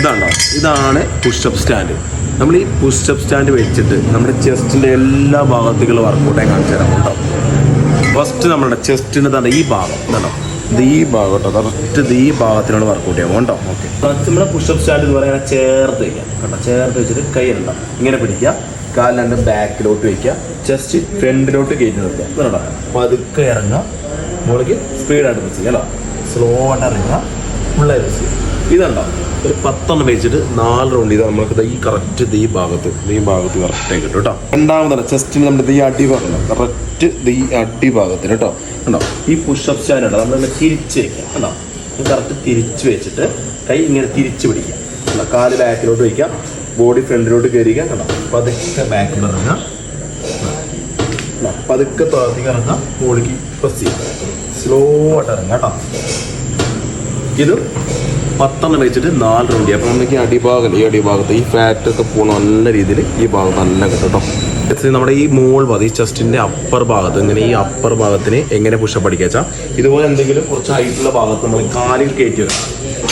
ഇതാണോ ഇതാണ് pushup stand നമ്മൾ ഈ പുഷപ്പ് സ്റ്റാൻഡ് വെച്ചിട്ട് നമ്മുടെ ചെസ്റ്റിന്റെ എല്ലാ ഭാഗത്തേക്കുള്ള വർക്കൗട്ട് ഞാൻ കാണിച്ചു തരാം കേട്ടോ. ഫസ്റ്റ് നമ്മുടെ ചെസ്റ്റിന് തന്നെ ഈ ഭാഗം. ഇതാണോ ഇത് ഈ ഭാഗം കേട്ടോ. കറക്റ്റ് ഈ ഭാഗത്തിനാണ് വർക്കൗട്ട് ചെയ്യാം കേട്ടോ ഓക്കെ നമ്മുടെ പുഷപ്പ് സ്റ്റാൻഡ് എന്ന് പറയുന്നത് ചേർത്ത് വയ്ക്കാം കേട്ടോ. ചേർത്ത് വെച്ചിട്ട് കൈ ഉണ്ടാവും ഇങ്ങനെ പിടിക്കുക. കാൽ രണ്ട് ബാക്കിലോട്ട് വയ്ക്കുക ചെസ്റ്റ് ഫ്രണ്ടിലോട്ട് കയറ്റി നിർത്തുക. ഇതാണോ പതുക്കെ ഇറങ്ങുക. മുകളിലേക്ക് സ്പീഡായിട്ട് പ്രസ് ചെയ്യുക കേട്ടോ. സ്ലോ ആയിട്ട് ഇറങ്ങുക. ഫുള്ളായി പ്രസ് ഇതുണ്ടോ? ഒരു പത്തെണ്ണം വെച്ചിട്ട് നാല് റൗണ്ട് ചെയ്താൽ നമുക്ക് ഈ കറക്റ്റ് ഈ ഭാഗത്ത് ഈ ഭാഗത്ത് കറക്റ്റായി കിട്ടും കേട്ടോ. രണ്ടാമതാണ് ചെസ്റ്റിന് നമ്മുടെ ഈ അടിഭാഗം കറക്റ്റ് ഈ അടിഭാഗത്തിന് കേട്ടോ. കണ്ടോ? ഈ പുഷപ്പ് സ്റ്റാൻഡ് ഉണ്ടോ നമ്മൾ തിരിച്ച് വയ്ക്കുക കണ്ടോ? കറക്റ്റ് തിരിച്ച് വെച്ചിട്ട് കൈ ഇങ്ങനെ തിരിച്ച് പിടിക്കുക കണ്ടോ? കാൽ ബാക്കിലോട്ട് വയ്ക്കുക ബോഡി ഫ്രണ്ടിലോട്ട് കയറിക്കുക കണ്ടോ? പതുക്കെ ബാക്കിൽ ഇറങ്ങുക? പതുക്കെ താഴത്തേക്ക് ഇറങ്ങുക. മുകളിലേക്ക് പ്രസ് ചെയ്യുക. സ്ലോ ആയിട്ട് ഇറങ്ങുക കേട്ടോ. ഇത് പത്തെണ്ണം വെച്ചിട്ട് നാല് റൗണ്ട് അപ്പോൾ നമുക്ക് ഈ അടിഭാഗം ഈ അടിഭാഗത്ത് ഈ ഫാറ്റ് ഒക്കെ പോകുന്ന നല്ല രീതിയിൽ ഈ ഭാഗം നല്ല കിട്ടും കേട്ടോ നമ്മുടെ ഈ മോൾ ഭാഗം ഈ ചെസ്റ്റിന്റെ അപ്പർ ഭാഗത്ത് ഇങ്ങനെ ഈ അപ്പർ ഭാഗത്തിന് എങ്ങനെ പുഷപ്പ് അടിക്കുക വെച്ചാൽ ഇതുപോലെ എന്തെങ്കിലും കുറച്ച് ഹൈറ്റുള്ള ഭാഗത്ത് നമ്മൾ കാലിൽ കയറ്റി വെക്കാം.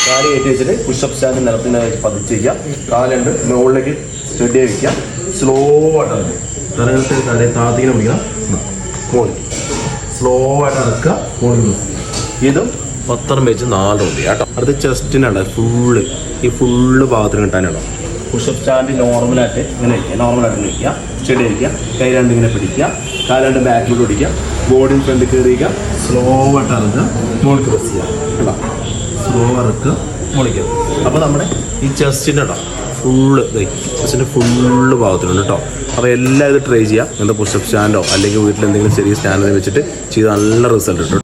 കാൽ കയറ്റി വെച്ചിട്ട് പുഷപ്പ് സ്റ്റാൻഡ് നിലത്തിന് പതിച്ച് വയ്ക്കുക കാലുണ്ട് മുകളിലേക്ക് സ്റ്റഡി വയ്ക്കുക സ്ലോ ആയിട്ട് നിലനിർത്തി കാര്യം താത്തിങ്ങനെ പിടിക്കണം മോളിൽ സ്ലോ ആയിട്ട് ഇറക്കുക മോളിൽ ഇതും പത്രം വെച്ച് നാല് ചെയ്യാം കേട്ടോ. അടുത്ത് ചെസ്റ്റിനാണ് ഫുള്ള് ഈ ഫുള്ള് ഭാഗത്തിന് കിട്ടാനാണോ പുഷപ്പ് സ്റ്റാൻഡ് നോർമലായിട്ട് ഇങ്ങനെ വയ്ക്കുക നോർമലായിട്ട് ഇങ്ങനെ വയ്ക്കുക ചെടി വയ്ക്കുക കൈ രണ്ട് ഇങ്ങനെ പിടിക്കുക. കാലാണ്ട് ബാക്കിലോട്ട് പിടിക്കുക. ബോഡി ഫ്രണ്ട് കയറിയിക്കുക സ്ലോ ആയിട്ട് ഇറങ്ങുക മുകളിൽ പ്രസ് ചെയ്യുക. കേട്ടോ സ്ലോ ഇറക്കുക. മുകളിൽ അപ്പോൾ നമ്മുടെ ഈ ചെസ്റ്റിന്റെ കേട്ടോ ഫുള്ള് ചെസ്റ്റിന്റെ ഫുള്ള് ഭാഗത്തിനുണ്ട് കേട്ടോ അപ്പോൾ എല്ലാം ഇത് ട്രൈ ചെയ്യുക. എന്താ പുഷപ്പ് സ്റ്റാൻഡോ അല്ലെങ്കിൽ വീട്ടിൽ എന്തെങ്കിലും ചെറിയ സ്റ്റാൻഡ് വെച്ചിട്ട് ചെയ്ത് നല്ല റിസൾട്ട് കിട്ടും.